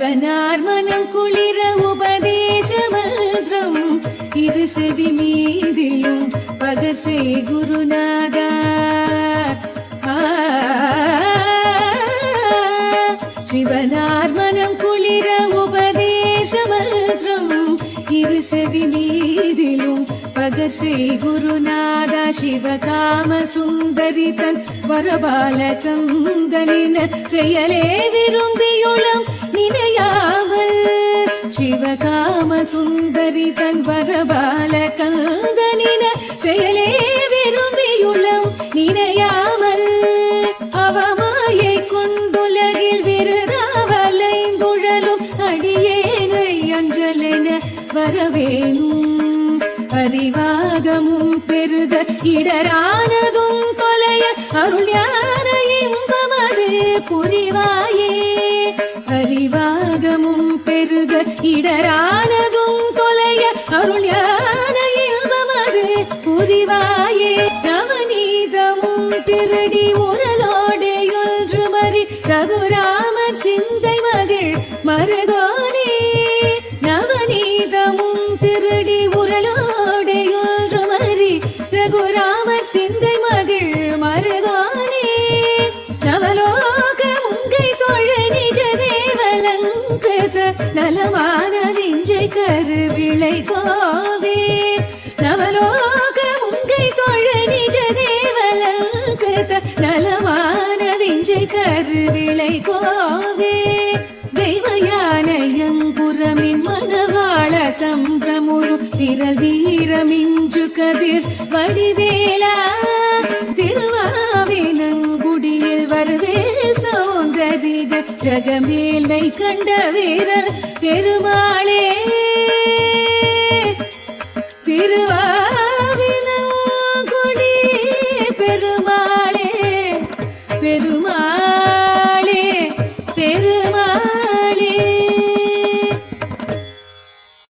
சிவனார் மனம் குளிர உபதேச மந்திரம். இரு செவி மீதிலும் பகசை குருநாதா. சிவனார் மனம் குளிர உபதேச மந்திரம். இரு செவி மீதிலும் பகசை குருநாதா. சிவகாம சுந்தரி தன் வரபாலகந்தனின செயலே விரும்பியுளம். நினையாமல் சிவகாம சுந்தரி தன் வரபால கந்தனின செயலே விரும்பியுள்ளம். நினையாமல் அவமாயை கொண்டுலகில் விருதாவலைந்துழலும் அடியேனை அஞ்சலென வரவேணும். அறிவாகமும் பெருக இடரானதும் தொலைய அருள் ஞான இன்பமது புரிவாயே. அறிவாகமும் பெருக இடரானதும் தொலைய அருள் யான இன்பமது புரிவாயே. நவநீதமும் திருடி உரலோடே ஒன்று மறி ரகுராமர் சிந்தை மகள் மருகோனே. நலமான நெஞ்சை கருவிளை கோவே. நவலோக உங்கை தொழ நிஜ தேவலங்கிருத நலமான நெஞ்சை கருவிளை கோவே. தெய்வயானயங்குரமின் மணவாள சம்பிரமுரு திரள் வீரமிஞ்சு கதிர் வடிவேலா. திருவாவினங்குடியில் வருவேல் ஜெகதீத ஜெகமேல்மை கண்ட வீரர் பெருமாளே. திருவா